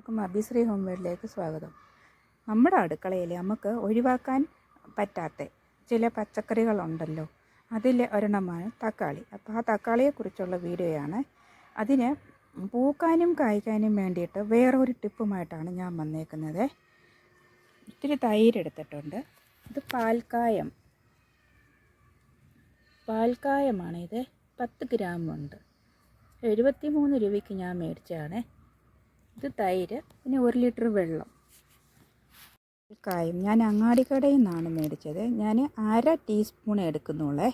എല്ലാവർക്കും അഭിശ്രീ ഹോം വീഡിലേക്ക് സ്വാഗതം. നമ്മുടെ അടുക്കളയിൽ നമുക്ക് ഒഴിവാക്കാൻ പറ്റാത്ത ചില പച്ചക്കറികളുണ്ടല്ലോ. അതിൽ ഒരെണ്ണമാണ് തക്കാളി. അപ്പോൾ ആ തക്കാളിയെക്കുറിച്ചുള്ള വീഡിയോയാണ്. അതിന് പൂക്കാനും കായ്ക്കാനും വേണ്ടിയിട്ട് വേറൊരു ടിപ്പുമായിട്ടാണ് ഞാൻ വന്നേക്കുന്നത്. ഇത്തിരി തൈരെടുത്തിട്ടുണ്ട്. ഇത് പാൽക്കായം. പാൽക്കായമാണ് ഇത് പത്ത് ഗ്രാമുണ്ട് എഴുപത്തി മൂന്ന് രൂപയ്ക്ക് ഞാൻ മേടിച്ചതാണ്. ഇത് തൈര് പിന്നെ ഒരു ലിറ്റർ വെള്ളം. കായം. ഞാൻ അങ്ങാടിക്കടയിൽ നിന്നാണ് മേടിച്ചത്. ഞാൻ അര ടീസ്പൂൺ എടുക്കുന്നുള്ളേ.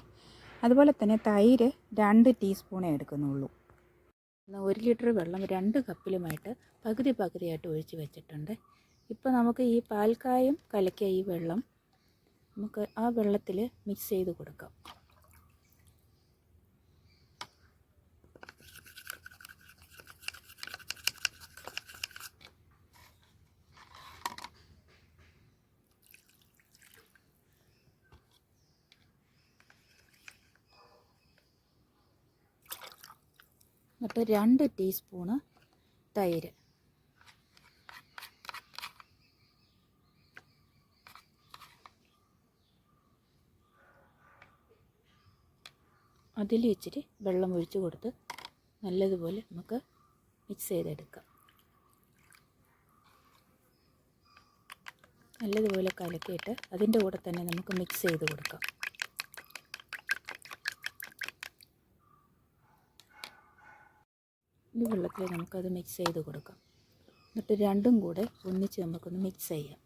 അതുപോലെ തന്നെ തൈര് രണ്ട് ടീസ്പൂണേ എടുക്കുന്നുള്ളൂ. എന്നാൽ ഒരു ലിറ്റർ വെള്ളം രണ്ട് കപ്പിലുമായിട്ട് പകുതി പകുതിയായിട്ട് ഒഴിച്ച് വെച്ചിട്ടുണ്ട്. ഇപ്പോൾ നമുക്ക് ഈ പാൽക്കായും കലക്കിയ ഈ വെള്ളം നമുക്ക് ആ വെള്ളത്തിൽ മിക്സ് ചെയ്ത് കൊടുക്കാം. എന്നിട്ട് രണ്ട് ടീസ്പൂണ് തൈര്. അതിൽ ഇച്ചിരി വെള്ളം ഒഴിച്ച് കൊടുത്ത് നല്ലതുപോലെ നമുക്ക് മിക്സ് ചെയ്തെടുക്കാം. നല്ലതുപോലെ കലക്കിയിട്ട് അതിന്റെ കൂടെ തന്നെ നമുക്ക് മിക്സ് ചെയ്ത് കൊടുക്കാം. ഈ വെള്ളത്തിൽ നമുക്കത് മിക്സ് ചെയ്ത് കൊടുക്കാം. എന്നിട്ട് രണ്ടും കൂടെ ഒന്നിച്ച് നമുക്കൊന്ന് മിക്സ് ചെയ്യാം.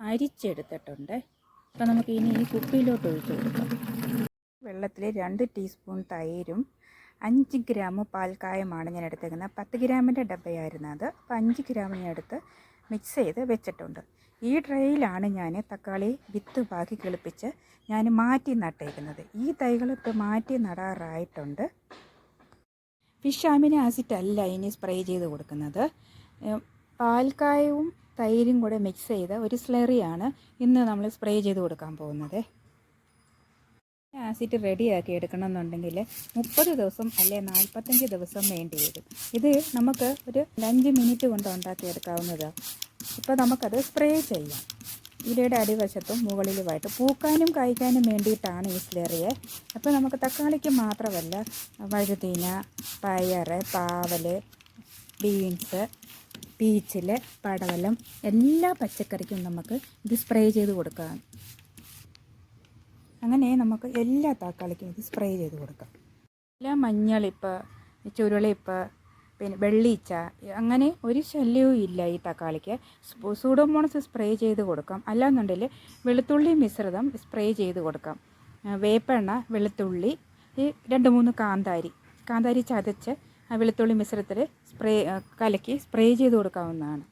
അരിച്ചെടുത്തിട്ടുണ്ട്. അപ്പം നമുക്ക് ഇനി ഈ കുപ്പിയിലോട്ട് ഒഴിച്ച് കൊടുക്കാം. വെള്ളത്തിൽ രണ്ട് ടീസ്പൂൺ തൈരും അഞ്ച് ഗ്രാം പാൽക്കായമാണ് ഞാൻ എടുത്തേക്കുന്നത്. പത്ത് ഗ്രാമിന്റെ ഡബ്ബയായിരുന്നു അത്. അപ്പോൾ അഞ്ച് ഗ്രാം ഞാൻ എടുത്ത് മിക്സ് ചെയ്ത് വെച്ചിട്ടുണ്ട്. ഈ ട്രേയിലാണ് ഞാൻ തക്കാളി വിത്ത് ബാക്കി കിളിപ്പിച്ച് ഞാൻ മാറ്റി നട്ടേക്കുന്നത്. ഈ തൈകൾ ഇപ്പോൾ മാറ്റി നടാറായിട്ടുണ്ട്. ഫിഷ് ആമിന് ആസിഡ് അല്ല ഇനി സ്പ്രേ ചെയ്ത് കൊടുക്കുന്നത്. പാൽക്കായവും തൈരും കൂടെ മിക്സ് ചെയ്ത ഒരു സ്ലറിയാണ് ഇന്ന് നമ്മൾ സ്പ്രേ ചെയ്ത് കൊടുക്കാൻ പോകുന്നത്. ആസിഡ് റെഡിയാക്കി എടുക്കണമെന്നുണ്ടെങ്കിൽ മുപ്പത് ദിവസം അല്ലെ നാൽപ്പത്തഞ്ച് ദിവസം വേണ്ടി വരും. ഇത് നമുക്ക് ഒരു അഞ്ച് മിനിറ്റ് കൊണ്ട് ഉണ്ടാക്കിയെടുക്കാവുന്നതാണ്. ഇപ്പോൾ നമുക്കത് സ്പ്രേ ചെയ്യാം. ഇലയുടെ അടിവശത്തും മുകളിലുമായിട്ട് പൂക്കാനും കായ്ക്കാനും വേണ്ടിയിട്ടാണ് ഈ സ്ലെറിയെ. അപ്പോൾ നമുക്ക് തക്കാളിക്ക് മാത്രമല്ല വഴുതീന പയർ പാവൽ ബീൻസ് പീച്ചിൽ പടവലം എല്ലാ പച്ചക്കറിക്കും നമുക്ക് ഇത് സ്പ്രേ ചെയ്ത് കൊടുക്കാം. അങ്ങനെ നമുക്ക് എല്ലാ തക്കാളിക്കും ഇത് സ്പ്രേ ചെയ്ത് കൊടുക്കാം. എല്ലാ മഞ്ഞളിപ്പ് ചുരുളിപ്പ് പിന്നെ വെള്ളീച്ച അങ്ങനെ ഒരു ശല്യവും ഇല്ല ഈ തക്കാളിക്ക്. സൂഡോമോണസ് സ്പ്രേ ചെയ്ത് കൊടുക്കാം. അല്ലാന്നുണ്ടെങ്കിൽ വെളുത്തുള്ളി മിശ്രിതം സ്പ്രേ ചെയ്ത് കൊടുക്കാം. വേപ്പെണ്ണ വെളുത്തുള്ളി ഈ രണ്ട് മൂന്ന് കാന്താരി. കാന്താരി ചതച്ച് വെളുത്തുള്ളി മിശ്രിതത്തിൽ സ്പ്രേ കലക്കി സ്പ്രേ ചെയ്ത് കൊടുക്കാവുന്നതാണ്.